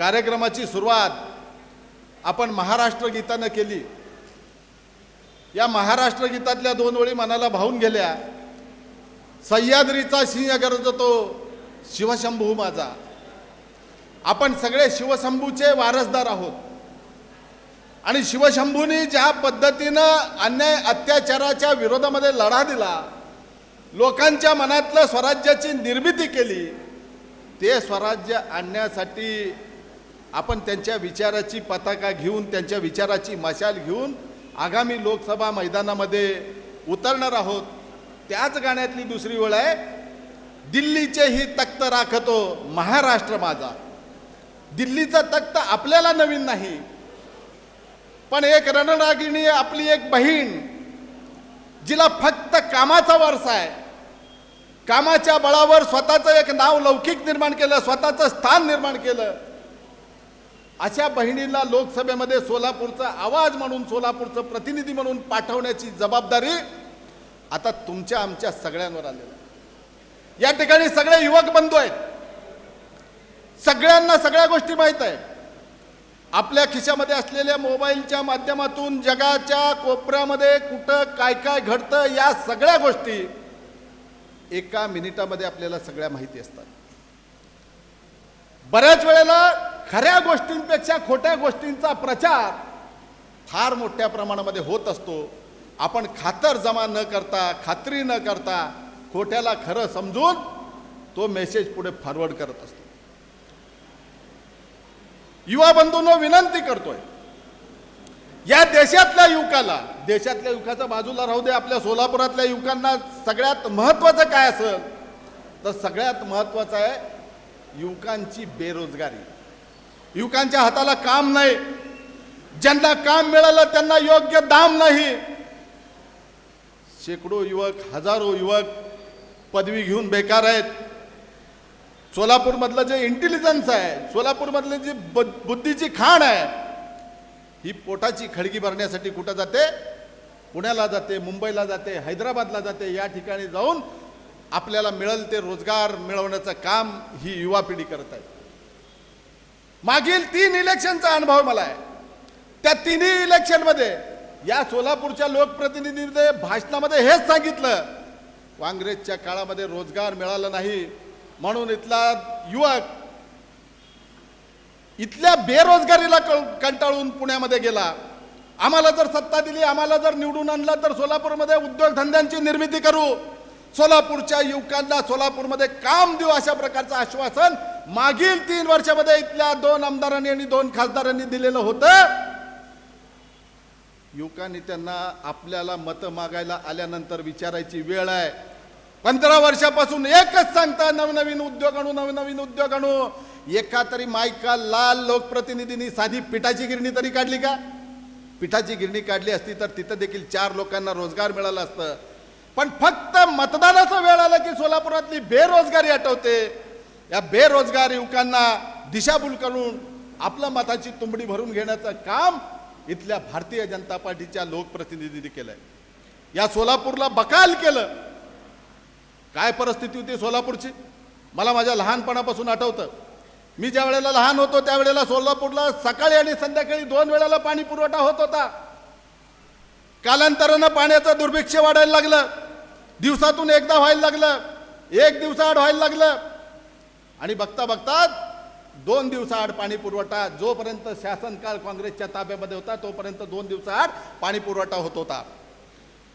कार्यक्रमाची सुरुवात आपण महाराष्ट्र गीतानं केली. या महाराष्ट्र गीतातल्या दोन ओळी मनाला भावून गेल्या. सह्याद्रीचा सिंह गरजतो शिवशंभू माझा. आपण सगळे शिवशंभूचे वारसदार आहोत. आणि शिवशंभूनी ज्या पद्धतीनं अन्याय अत्याचाराच्या विरोधामध्ये लढा दिला लोकांच्या मनातलं स्वराज्याची निर्मिती केली ते स्वराज्य आणण्यासाठी आपण त्यांच्या विचाराची पताका घेऊन त्यांच्या विचाराची मशाल घेऊन आगामी लोकसभा मैदानामध्ये उतरणार आहोत. त्याच गाण्यातली दुसरी वेळ आहे दिल्लीचे ही तख्त राखतो महाराष्ट्र माझा. दिल्लीचा तख्त आपल्याला नवीन नाही पण एक रणरागिणी आपली एक बहीण जिला फक्त कामाचा वारसा आहे. कामाच्या बळावर स्वतःचं एक नाव लौकिक निर्माण केलं स्वतःचं स्थान निर्माण केलं. अशा बहिणीला लोकसभेमध्ये सोलापूरचा आवाज म्हणून सोलापूरचं प्रतिनिधी म्हणून पाठवण्याची जबाबदारी आता तुमच्या आमच्या सगळ्यांवर आलेला आहे. या ठिकाणी सगळे युवक बंधू आहेत. सगळ्यांना सगळ्या गोष्टी माहीत आहे. आपल्या खिशामध्ये असलेल्या मोबाईलच्या माध्यमातून जगाच्या कोपऱ्यामध्ये कुठं काय काय घडतं या सगळ्या गोष्टी एका मिनिटामध्ये आपल्याला सगळ्या माहिती असतात. बऱ्याच वेळेला खऱ्या गोष्टींपेक्षा खोट्या गोष्टींचा प्रचार फार मोठ्या प्रमाणामध्ये होत असतो. आपण खातर जमा न करता खात्री न करता खोट्याला खरं समजून तो मेसेज पुढे फॉरवर्ड करत असतो. युवा बंधूंनो विनंती करतोय. या देशातल्या युवकाला देशातल्या युवकाच्या बाजूला राहू दे आपल्या सोलापुरातल्या युवकांना सगळ्यात महत्वाचं काय असेल? तर सगळ्यात महत्वाचं आहे युवकांची बेरोजगारी. युवकांच्या हाताला काम नाही. ज्यांना काम मिळालं त्यांना योग्य दाम नाही. शेकडो युवक हजारो युवक पदवी घेऊन बेकार आहेत. सोलापूरमधलं जे इंटेलिजन्स आहे सोलापूरमधली जी ब- बुद्धीची खाण आहे ही पोटाची खडगी भरण्यासाठी कुठं जाते? पुण्याला जाते मुंबईला जाते हैदराबादला जाते या ठिकाणी जाऊन आपल्याला मिळेल ते रोजगार मिळवण्याचं काम ही युवा पिढी करत आहे. मागील तीन इलेक्शनचा अनुभव मला आहे. त्या तिन्ही इलेक्शनमध्ये या सोलापूरच्या लोकप्रतिनिधीने भाषणामध्ये हेच सांगितलं काँग्रेसच्या काळामध्ये रोजगार मिळाला नाही. म्हणून इथला युवक इथल्या बेरोजगारीला कंटाळून पुण्यामध्ये गेला. आम्हाला जर सत्ता दिली आम्हाला जर निवडून आणलं तर सोलापूरमध्ये उद्योगधंद्यांची निर्मिती करू. सोलापूरच्या युवकांना सोलापूरमध्ये काम देऊ अशा प्रकारचं आश्वासन मागील तीन वर्षामध्ये इथल्या दोन आमदारांनी आणि दोन खासदारांनी दिलेलं होतं. युवकांनी त्यांना आपल्याला मतं मागायला आल्यानंतर विचारायची वेळ आहे. पंधरा वर्षापासून एकच सांगता नवनवीन उद्योग आणू नवनवीन उद्योग आणू. एका तरी मायका लाल लोकप्रतिनिधींनी साधी पिठाची गिरणी तरी काढली का? पिठाची गिरणी काढली असती तर तिथं देखील चार लोकांना रोजगार मिळाला असतं. पण फक्त मतदानाचा वेळ आला की सोलापुरातली बेरोजगारी आठवते. या बेरोजगार युवकांना दिशाभूल करून आपल्या मताची तुंबडी भरून घेण्याचं काम इथल्या भारतीय जनता पार्टीच्या लोकप्रतिनिधींनी केलंय. या सोलापूरला बकाल केलं. काय परिस्थिती होती सोलापूरची? मला माझ्या लहानपणापासून आठवतं. मी ज्या वेळेला लहान होतो त्यावेळेला सोलापूरला सकाळी आणि संध्याकाळी दोन वेळेला पाणी पुरवठा होत होता. कालांतरानं पाण्याचं दुर्भिक्ष वाढायला लागलं. दिवसातून एकदा व्हायला लागलं. एक दिवसाआड व्हायला लागलं. आणि बघता बघतात दोन दिवसाआड पाणी पुरवठा जोपर्यंत शासनकाल काँग्रेसच्या ताब्यामध्ये होता तोपर्यंत दोन दिवसाआड पाणी पुरवठा होत होता.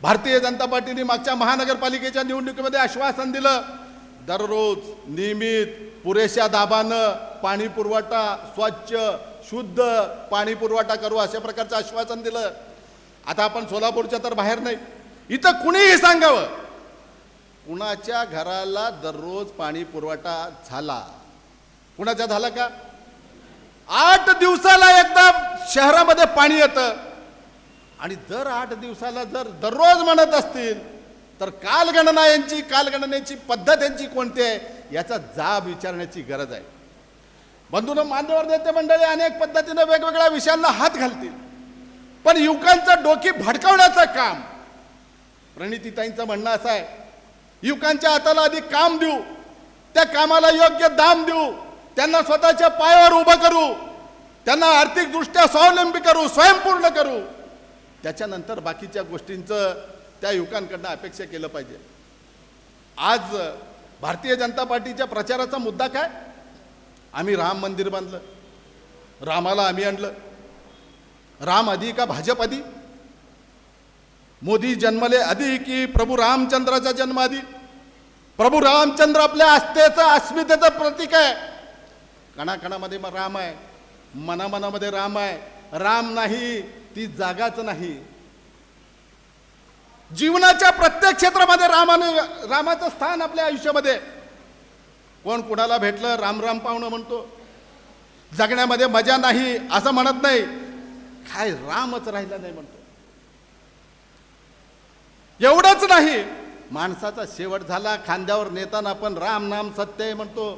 भारतीय जनता पार्टीने मागच्या महानगरपालिकेच्या निवडणुकीमध्ये आश्वासन दिलं दररोज नियमित पुरेशा दाबानं पाणी पुरवठा स्वच्छ शुद्ध पाणी पुरवठा करू अशा प्रकारचं आश्वासन दिलं. आता आपण सोलापूरच्या तर बाहेर नाही. इथं कुणीही सांगावं कुणाच्या घराला दररोज पाणी पुरवठा झाला? कुणाच्या झाला का? आठ दिवसाला एकदा शहरामध्ये पाणी येतं. आणि दर आठ दिवसाला जर दररोज म्हणत असतील तर कालगणना यांची कालगणनेची पद्धत यांची कोणती आहे याचा जाब विचारण्याची गरज आहे. बंधून मान्यवर नेते मंडळी अनेक पद्धतीने वेगवेगळ्या विषयांना हात घालतील. पण युवकांचं डोकी भडकवण्याचं काम प्रणितीताईंचं म्हणणं असं आहे युवकांच्या हाताला आधी काम देऊ. त्या कामाला योग्य दाम देऊ. त्यांना स्वतःच्या पायावर उभं करू. त्यांना आर्थिकदृष्ट्या स्वावलंबी करू स्वयंपूर्ण करू. त्याच्यानंतर बाकीच्या गोष्टींचं त्या युवकांकडनं अपेक्षा केलं पाहिजे. आज भारतीय जनता पार्टीच्या प्रचाराचा मुद्दा काय? आम्ही राम मंदिर बांधलं. रामाला आम्ही आणलं. राम आधी का भाजप आधी? मोदी जन्मले आधी की प्रभू रामचंद्राचा जन्म आधी? प्रभू रामचंद्र आपल्या आस्थेचं अस्मितेचं प्रतीक आहे. कणाकणामध्ये मग राम आहे मनामनामध्ये राम आहे. राम नाही ती जागाच नाही. जीवनाच्या प्रत्येक क्षेत्रामध्ये रामाने रामाचं स्थान आपल्या आयुष्यामध्ये. कोण कुणाला भेटलं राम राम पाहुणं म्हणतो. जगण्यामध्ये मजा नाही असं म्हणत नाही. काय रामच राहिला नाही म्हणतो. एवढंच नाही. माणसाचा शेवट झाला खांद्यावर नेताना आपण राम नाम सत्य म्हणतो.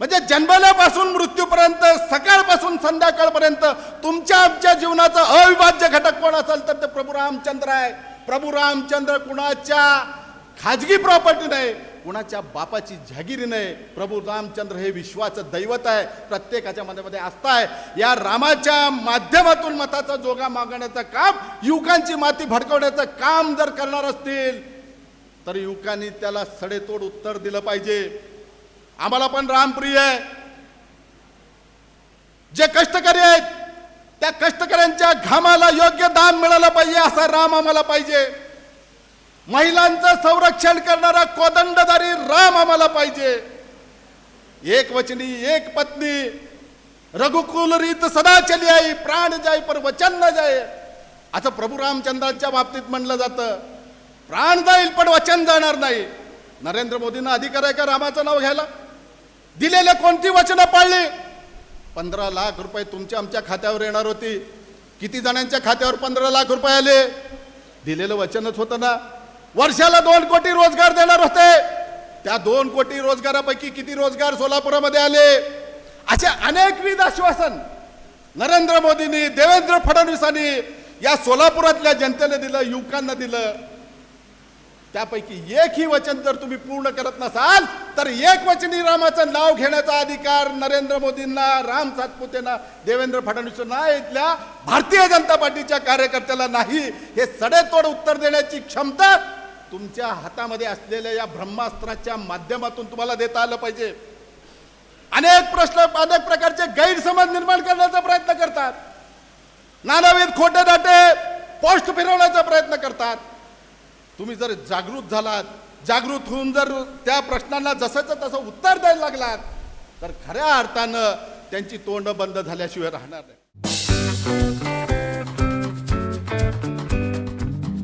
म्हणजे जन्मल्यापासून मृत्यूपर्यंत सकाळपासून संध्याकाळपर्यंत तुमच्या आमच्या जीवनाचा अविभाज्य घटक कोण असेल तर ते प्रभू रामचंद्र आहे. प्रभू रामचंद्र कुणाच्या खाजगी प्रॉपर्टी नाही कुणाच्या बापाची जागिरी नाही. प्रभू रामचंद्र हे विश्वाचं दैवत आहे. प्रत्येकाच्या मनामध्ये आस्था आहे. या रामाच्या माध्यमातून मताचा जोगा मागण्याचं काम युवकांची माती भडकवण्याचं काम जर करणार असतील तर युवकांनी त्याला सडेतोड उत्तर दिलं पाहिजे. आम्हाला पण रामप्रिय आहे. जे कष्टकरी आहेत त्या कष्टकऱ्यांच्या घामाला योग्य दाम मिळालं पाहिजे असा राम आम्हाला पाहिजे. महिलांचं संरक्षण करणारा कोदंडधारी राम आम्हाला पाहिजे. एक वचनी एक पत्नी रघुकुल रीत सदा चली आई प्राण जाय पर वचन न जाय. असं प्रभू रामचंद्रांच्या बाबतीत म्हणलं जातं. प्राण जाईल पण वचन जाणार नाही. नरेंद्र मोदींना अधिकार आहे का रामाचं नाव घ्यायला? दिलेले कोणती वचनं पाळली? पंधरा लाख रुपये तुमच्या आमच्या खात्यावर येणार होती. किती जणांच्या खात्यावर पंधरा लाख रुपये आले? दिलेलं वचनच होतं ना. वर्षाला दोन कोटी रोजगार देणार होते. त्या दोन कोटी रोजगारापैकी किती रोजगार सोलापुरामध्ये आले? असे अनेकविध आश्वासन नरेंद्र मोदींनी देवेंद्र फडणवीसांनी या सोलापुरातल्या जनतेला दिलं युवकांना दिलं. त्यापैकी एकही वचन जर तुम्ही पूर्ण करत नसाल तर एक वचनी रामाचं नाव घेण्याचा अधिकार नरेंद्र मोदींना राम सातपुतेंना देवेंद्र फडणवीसांना इथल्या भारतीय जनता पार्टीच्या कार्यकर्त्याला नाही. हे सडेतोड उत्तर देण्याची क्षमता तुमच्या हातामध्ये असलेल्या या ब्रह्मास्त्राच्या माध्यमातून तुम्हाला देता आलं पाहिजे. अनेक प्रश्न अनेक प्रकारचे गैरसमज निर्माण करण्याचा प्रयत्न करतात. नानाविध खोटे दाटे पोस्ट फिरवण्याचा प्रयत्न करतात. तुम्ही जर जागृत झालात जागृत होऊन जर त्या प्रश्नांना जसंचं तसं उत्तर द्यायला लागलात तर खऱ्या अर्थानं त्यांची तोंड बंद झाल्याशिवाय राहणार नाही.